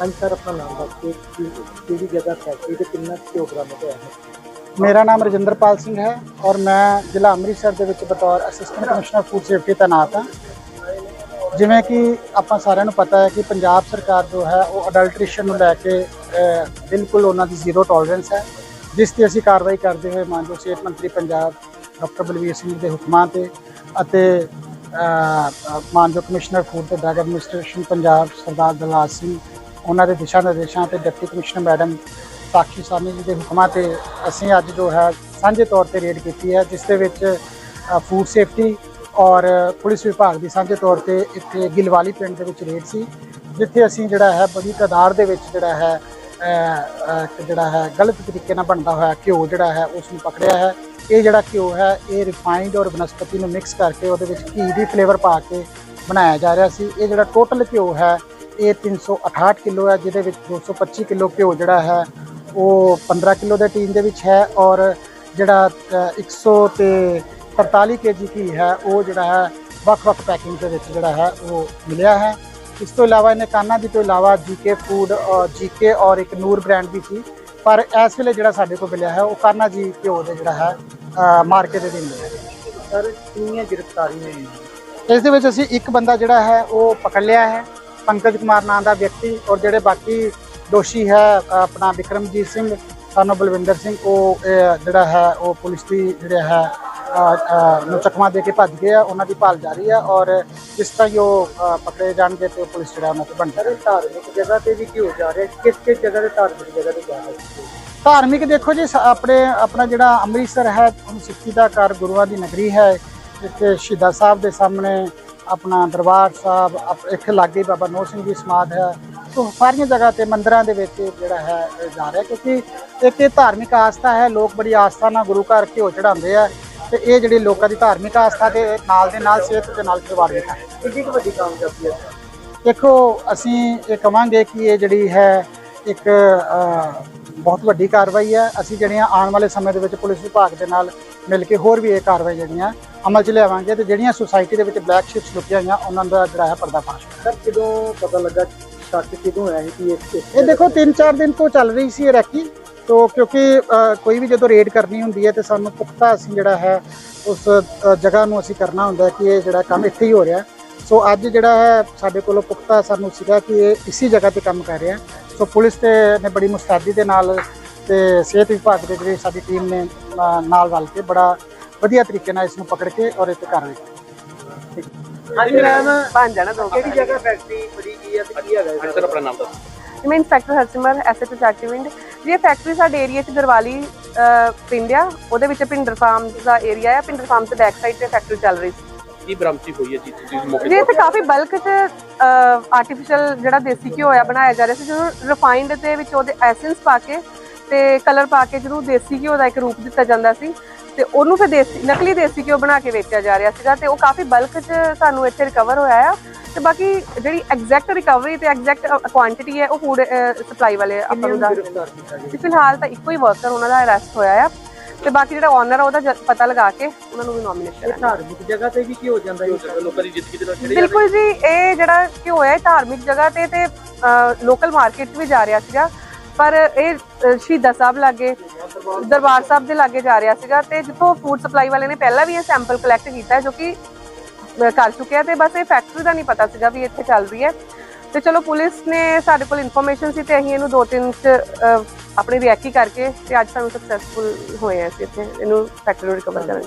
ਹਾਂਜੀ ਸਰ ਆਪਣਾ ਨਾਮ ਦੱਸ ਕੇ ਕਿ- ਕਿਹੜੀ ਜਗ੍ਹਾ ਫੈਕਟਰੀ ਤੇ ਕਿੰਨਾ ਘਿਓ ਹੋਇਆ ਹੈ? ਮੇਰਾ ਨਾਮ ਰਜਿੰਦਰਪਾਲ ਸਿੰਘ ਹੈ ਔਰ ਮੈਂ ਜ਼ਿਲ੍ਹਾ ਅੰਮ੍ਰਿਤਸਰ ਦੇ ਵਿੱਚ ਬਤੌਰ ਅਸਿਸਟੈਂਟ ਕਮਿਸ਼ਨਰ ਫੂਡ ਸੇਫਟੀ ਤੈਨਾਤ ਹਾਂ। ਜਿਵੇਂ ਕਿ ਆਪਾਂ ਸਾਰਿਆਂ ਨੂੰ ਪਤਾ ਹੈ ਕਿ ਪੰਜਾਬ ਸਰਕਾਰ ਜੋ ਹੈ ਉਹ ਅਡਲਟ੍ਰੇਸ਼ਨ ਨੂੰ ਲੈ ਕੇ ਅਹ, ਬਿਲਕੁਲ ਉਹਨਾਂ ਦੀ ਜ਼ੀਰੋ ਟੋਲਰੈਂਸ ਹੈ। ਜਿਸ ਤੇ ਅਸੀਂ ਕਾਰਵਾਈ ਕਰਦੇ ਹੋਏ ਮਾਨਯੋਗ ਸਿਹਤ ਮੰਤਰੀ ਪੰਜਾਬ ਡਾਕਟਰ ਬਲਵੀਰ ਸਿੰਘ ਦੇ ਹੁਕਮਾਂ ਤੇ ਅਤੇ ਅਹ, ਮਾਨਯੋਗ ਕਮਿਸ਼ਨਰ ਫੂਡ ਤੇ ਡਰੱਗ ਐਡਮਿਨਿਸਟ੍ਰੇਸ਼ਨ ਪੰਜਾਬ ਸਰਦਾਰ ਦਲਾਲ ਸਿੰਘ ਉਹਨਾਂ ਦੇ ਦਿਸ਼ਾ ਨਿਰਦੇਸ਼ਾਂ ਤੇ ਡਿਪਟੀ ਕਮਿਸ਼ਨਰ ਮੈਡਮ ਸਾਖੀ ਸਾਮੀ ਜੀ ਦੇ ਹੁਕਮਾਂ ਤੇ ਅਸੀਂ ਅੱਜ ਜੋ ਹੈ ਸਾਂਝੇ ਤੌਰ ਤੇ ਰੇਡ ਕੀਤੀ ਹੈ, ਜਿਸ ਦੇ ਵਿੱਚ ਫੂਡ ਸੇਫਟੀ ਔਰ ਪੁਲਿਸ ਵਿਭਾਗ ਦੀ ਸਾਂਝੇ ਤੌਰ ਤੇ ਇੱਥੇ ਗਿਲਵਾਲੀ ਪਿੰਡ ਦੇ ਵਿੱਚ ਰੇਡ ਸੀ, ਜਿੱਥੇ ਅਸੀਂ ਜਿਹੜਾ ਹੈ ਬੜੀ ਤਾਦਾਦ ਦੇ ਵਿੱਚ ਜਿਹੜਾ ਹੈ ਜਿਹੜਾ ਹੈ ਗਲਤ ਤਰੀਕੇ ਨਾਲ ਬਣਦਾ ਹੋਇਆ ਘਿਓ ਜਿਹੜਾ ਹੈ ਉਸ ਨੂੰ ਪਕੜਿਆ ਹੈ। ਇਹ ਜਿਹੜਾ ਘਿਓ ਹੈ, ਇਹ ਰਿਫਾਈਨਡ ਔਰ ਬਨਸਪਤੀ ਨੂੰ ਮਿਕਸ ਕਰਕੇ ਉਹਦੇ ਵਿੱਚ ਘੀ ਦੀ ਫਲੇਵਰ ਪਾ ਕੇ ਬਣਾਇਆ ਜਾ ਰਿਹਾ ਸੀ। ਇਹ ਜਿਹੜਾ ਟੋਟਲ ਘਿਓ ਹੈ ਇਹ 368 ਕਿਲੋ ਹੈ ਜਿਹਦੇ ਵਿੱਚ 225 ਕਿਲੋ ਘਿਓ ਜਿਹੜਾ ਹੈ ਉਹ 15 ਕਿਲੋ ਦੇ ਟੀਨ ਦੇ ਵਿੱਚ ਹੈ ਔਰ ਜਿਹੜਾ ਅ, 100 ਤੇ 43 ਕੇਜੀ ਘੀ ਹੈ ਉਹ ਜਿਹੜਾ ਹੈ ਵੱਖ-ਵੱਖ ਪੈਕਿੰਗ ਦੇ ਵਿੱਚ ਜਿਹੜਾ ਹੈ ਉਹ ਮਿਲਿਆ ਹੈ। ਇਸ ਤੋਂ ਇਲਾਵਾ ਇਹਨੇ ਕਾਨਾ ਦੀ ਤੋਂ ਇਲਾਵਾ ਜੀਕੇ ਫੂਡ ਔਰ ਜੀਕੇ ਔਰ ਇੱਕ ਨੂਰ ਬ੍ਰਾਂਡ ਵੀ ਸੀ ਪਰ ਇਸ ਵੇਲੇ ਜਿਹੜਾ ਸਾਡੇ ਕੋਲ ਮਿਲਿਆ ਹੈ ਉਹ ਕਾਨਾ ਜੀ ਘਿਓ ਦੇ ਜਿਹੜਾ ਹੈ ਮਾਰਕੀਟ ਦੇ ਵਿੱਚ ਮਿਲਿਆ ਸਰ ਕਿੰਨੀਆਂ ਗ੍ਰਿਫਤਾਰੀਆਂ ਇਸ ਦੇ ਵਿੱਚ ਅਸੀਂ ਇੱਕ ਬੰਦਾ ਜਿਹੜਾ ਹੈ ਉਹ ਪਕੜ ਲਿਆ ਹੈ। ਪੰਕਜ ਕੁਮਾਰ ਨਾਂ ਦਾ ਵਿਅਕਤੀ ਔਰ ਜਿਹੜੇ ਬਾਕੀ ਦੋਸ਼ੀ ਹੈ ਆਪਣਾ ਵਿਕਰਮਜੀਤ ਸਿੰਘ ਸਾਨੂੰ ਬਲਵਿੰਦਰ ਸਿੰਘ ਉਹ ਜਿਹੜਾ ਹੈ ਉਹ ਪੁਲਿਸ ਦੀ ਜਿਹੜੇ ਹੈ ਨੂੰ ਚਕਮਾ ਦੇ ਕੇ ਭੱਜ ਗਏ ਆ ਉਹਨਾਂ ਦੀ ਭਾਲ ਜਾਰੀ ਹੈ ਔਰ ਜਿਸ ਤਰ੍ਹਾਂ ਹੀ ਉਹ ਪਕੜੇ ਜਾਣਗੇ ਤੇ ਪੁਲਿਸ ਜਿਹੜਾ ਉਹਨਾਂ ਤੇ ਬਣ ਸਰ ਇਹ ਧਾਰਮਿਕ ਜਗ੍ਹਾ ਤੇ ਵੀ ਘਿਓ ਜਾ ਰਿਹਾ? ਕਿਸ ਕਿਸ ਜਗ੍ਹਾ ਤੇ ਧਾਰਮਿਕ ਜਗ੍ਹਾ ਤੇ ਜਾ ਰਿਹਾ ਹੈ ਧਾਰਮਿਕ ਦੇਖੋ ਜੀ ਆਪਣੇ ਆਪਣਾ ਜਿਹੜਾ ਅੰਮ੍ਰਿਤਸਰ ਹੈ ਸਿੱਖੀ ਦਾ ਘਰ ਗੁਰੂਆਂ ਦੀ ਨਗਰੀ ਹੈ ਇੱਥੇ ਸ਼ਹੀਦਾਂ ਸਾਹਿਬ ਦੇ ਸਾਹਮਣੇ ਆਪਣਾ ਦਰਬਾਰ ਸਾਹਿਬ ਇੱਥੇ ਲਾਗੇ ਬਾਬਾ ਨੋ ਸਿੰਘ ਦੀ ਸਮਾਧ ਹੈ। ਤੋਂ ਸਾਰੀਆਂ ਜਗ੍ਹਾ ਤੇ ਮੰਦਿਰਾਂ ਦੇ ਵਿੱਚ ਜਿਹੜਾ ਹੈ ਜਾ ਰਿਹਾ ਕਿਉਂਕਿ ਇੱਕ ਇਹ ਧਾਰਮਿਕ ਆਸਥਾ ਹੈ ਲੋਕ ਬੜੀ ਆਸਥਾ ਨਾਲ ਗੁਰੂ ਘਰ ਘਿਓ ਚੜਾਉਂਦੇ ਆ ਤੇ ਇਹ ਜਿਹੜੀ ਲੋਕਾਂ ਦੀ ਧਾਰਮਿਕ ਆਸਥਾ ਦੇ ਨਾਲ ਦੇ ਨਾਲ ਸਿਹਤ ਦੇ ਨਾਲ ਖਿਲਵਾੜ ਹੈ ਕਿੰਨੀ ਕੁ ਵੱਡੀ ਕਾਮਯਾਬੀ ਹੈ ਦੇਖੋ ਅਸੀਂ ਇਹ ਕਵਾਂਗੇ ਕਿ ਇਹ ਜਿਹੜੀ ਹੈ ਇੱਕ ਬਹੁਤ ਵੱਡੀ ਕਾਰਵਾਈ ਹੈ। ਅਸੀਂ ਜਿਹੜੀਆਂ ਆਉਣ ਵਾਲੇ ਸਮੇਂ ਦੇ ਵਿੱਚ ਪੁਲਿਸ ਵਿਭਾਗ ਦੇ ਨਾਲ ਮਿਲ ਕੇ ਹੋਰ ਵੀ ਇਹ ਕਾਰਵਾਈ ਜਿਹੜੀਆਂ ਅਮਲ 'ਚ ਲਿਆਵਾਂਗੇ ਤੇ ਜਿਹੜੀਆਂ ਸੁਸਾਇਟੀ ਦੇ ਵਿੱਚ ਬਲੈਕ ਸ਼ਿਪਸ ਲੁਕੀਆਂ ਹੋਈਆਂ ਉਹਨਾਂ ਦਾ ਜਿਹੜਾ ਹੈ ਪਰਦਾਫਾਸ਼। ਸਰ ਕਦੋਂ ਪਤਾ ਲੱਗਾ ਸ਼ੱਕ ਕਿਦੋਂ ਹੋਇਆ ਸੀ ਕਿ ਇਹ ਇਹ ਦੇਖੋ 3-4 ਦਿਨ ਤੋਂ ਚੱਲ ਰਹੀ ਸੀ ਇਹ ਰੈਕੀ। ਤੋਂ ਕਿਉਂਕਿ ਕੋਈ ਵੀ ਜਦੋਂ ਰੇਡ ਕਰਨੀ ਹੁੰਦੀ ਹੈ ਤੇ ਸਾਨੂੰ ਪੁਖਤਾ ਅਸੀਂ ਜਿਹੜਾ ਹੈ ਉਸ ਜਗ੍ਹਾ ਨੂੰ ਅਸੀਂ ਕਰਨਾ ਹੁੰਦਾ ਕਿ ਇਹ ਜਿਹੜਾ ਕੰਮ ਇੱਥੇ ਹੀ ਹੋ ਰਿਹਾ। ਸੋ ਅੱਜ ਜਿਹੜਾ ਹੈ ਸਾਡੇ ਕੋਲੋਂ ਪੁਖਤਾ ਸਾਨੂੰ ਸੀਗਾ ਕਿ ਇਹ ਇਸੇ ਜਗ੍ਹਾ ਤੇ ਕੰਮ ਕਰ ਰਿਹਾ। ਸੋ ਪੁਲਿਸ ਤੇ ਨੇ ਬੜੀ ਮੁਸਤੈਦੀ ਦੇ ਨਾਲ ਤੇ ਸਿਹਤ ਵਿਭਾਗ ਦੇ ਜਿਹੜੀ ਸਾਡੀ ਟੀਮ ਨੇ ਨਾਲ ਰਲ ਕੇ ਬੜਾ ਵਧੀਆ ਤਰੀਕੇ ਨਾਲ ਇਸ ਨੂੰ ਪਕੜ ਕੇ ਔਰ ਇਹ ਤੇ ਕਾਰਵਾਈ ਕੀਤੀ। ਹਾਂਜੀ ਮੈਮ ਬਣ ਜਾਣਾ ਦੋ। ਕਿਹੜੀ ਜਗ੍ਹਾ ਫੈਕਟਰੀ ਫੜੀ ਗਈ ਹੈ ਤੇ ਕੀ ਹੈਗਾ ਹਾਂਜੀ ਇਹਦਾ? ਸਰ ਆਪਣਾ ਨਾਮ ਦੱਸੋ। ਮੈਂ ਇੰਸਪੈਕਟਰ ਹਰਸਿਮਰ ਐਸਐਚਓ ਚਾਟੀਵਿੰਡ ਜੀ ਇਹ ਫੈਕਟਰੀ ਸਾਡੇ ਏਰੀਆ 'ਚ ਦਰਵਾਲੀ ਪਿੰਡ ਆ। ਉਹਦੇ ਵਿੱਚ ਪਿੰਡਰ ਫਾਰਮ ਦਾ ਏਰੀਆ ਆ। ਪਿੰਡਰ ਫਾਰਮ ਤੇ ਬੈਕ ਸਾਈਡ ਤੇ ਫੈਕਟਰੀ ਚੱਲ ਰਹੀ ਸੀ। ਕੀ ਬਰਾਮਦੀ ਹੋਈ ਹੈ ਜੀ ਤੁਸੀਂ ਮੌਕੇ ਜੀ ਤੇ ਇੱਥੇ ਕਾਫੀ ਬਲਕ 'ਚ ਆਰਟੀਫੀਸ਼ੀਅਲ ਜਿਹੜਾ ਦੇਸੀ ਘਿਓ ਆ ਬਣਾਇਆ ਜਾ ਰਿਹਾ ਸੀ ਜਦੋਂ ਰਿਫਾਈਨਡ ਦੇ ਵਿੱਚ ਉਹਦੇ ਐਸੈਂਸ ਪਾ ਕੇ ਤੇ ਕਲਰ ਪਾ ਕੇ ਜਿਹਨੂੰ ਦੇਸੀ ਘਿਓ ਦਾ ਇੱਕ ਰੂਪ ਦਿੱਤਾ ਜਾਂਦਾ ਸੀ ਤੇ ਉਹਨੂੰ ਫਿਰ ਦੇਸੀ ਨਕਲੀ ਦੇਸੀ ਘਿਓ ਬਣਾ ਕੇ ਵੇਚਿਆ ਜਾ ਰਿਹਾ ਸੀਗਾ ਤੇ ਉਹ ਕਾਫੀ ਬਲਕ 'ਚ ਸਾਨੂੰ ਇੱਥੇ ਰਿਕਵਰ ਹੋਇਆ ਆ ਤੇ ਬਾਕੀ ਜਿਹੜੀ ਐਗਜ਼ੈਕਟ ਰਿਕਵਰੀ ਤੇ ਐਗਜ਼ੈਕਟ ਕੁਆਂਟੀਟੀ ਹੈ ਉਹ ਫੂਡ ਸਪਲਾਈ ਵਾਲੇ ਆਪਾਂ ਨੂੰ ਦੱਸ ਤੇ ਫਿਲਹਾਲ ਤਾਂ ਇੱਕੋ ਹੀ ਵਰਕਰ ਉਹਨਾਂ ਦਾ ਅਰੈਸਟ ਹੋਇਆ ਆ। ਤੇ ਬਾਕੀ ਜਿਹੜਾ ਓਨਰ ਆ ਉਹਦਾ ਪਤਾ ਲਗਾ ਕੇ ਉਹਨਾਂ ਨੂੰ ਵੀ ਨੋਮੀਨੇਟ ਕਰਾਂਗੇ ਧਾਰਮਿਕ ਜਗ੍ਹਾ ਤੇ ਵੀ ਕੀ ਹੋ ਜਾਂਦਾ ਹੈ? ਲੋਕਾਂ ਦੀ ਜ਼ਿੰਦਗੀ ਦੇ ਨਾਲ ਬਿਲਕੁਲ ਜੀ ਇਹ ਜਿਹੜਾ ਘਿਓ ਹੈ ਇਹ ਧਾਰਮਿਕ ਜਗ੍ਹਾ ਤੇ ਤੇ ਲੋਕਲ ਮਾਰਕੀਟ ਵੀ ਜਾ ਰਿਹਾ ਸੀਗਾ। ਪਰ ਇਹ ਸ਼ਹੀਦਾਂ ਸਾਹਿਬ ਲਾਗੇ ਦਰਬਾਰ ਸਾਹਿਬ ਦੇ ਲਾਗੇ ਜਾ ਰਿਹਾ ਸੀਗਾ ਤੇ ਜਿੱਥੋਂ ਫੂਡ ਸਪਲਾਈ ਵਾਲੇ ਨੇ ਪਹਿਲਾਂ ਵੀ ਇਹ ਸੈਂਪਲ ਕਲੈਕਟ ਕੀਤਾ ਜੋ ਕਿ ਕਰ ਚੁੱਕਿਆ ਤੇ ਬਸ ਇਹ ਫੈਕਟਰੀ ਦਾ ਨਹੀਂ ਪਤਾ ਸੀਗਾ ਵੀ ਇੱਥੇ ਚੱਲ ਰਹੀ ਹੈ। ਤੇ ਚਲੋ ਪੁਲਿਸ ਨੇ ਸਾਡੇ ਕੋਲ ਇਨਫੋਰਮੇਸ਼ਨ ਸੀ ਤੇ ਅਸੀਂ ਇਹਨੂੰ ਦੋ ਤਿੰਨ ਚ ਆਪਣੀ ਰਿਐਕੀ ਕਰਕੇ ਤੇ ਅੱਜ ਸਾਨੂੰ ਸਕਸੈਸਫੁਲ ਹੋਏ ਹਾਂ ਅਸੀਂ ਇੱਥੇ। ਇਹਨੂੰ ਫੈਕਟਰੀ ਨੂੰ ਰਿਕਵਰ ਕਰਨ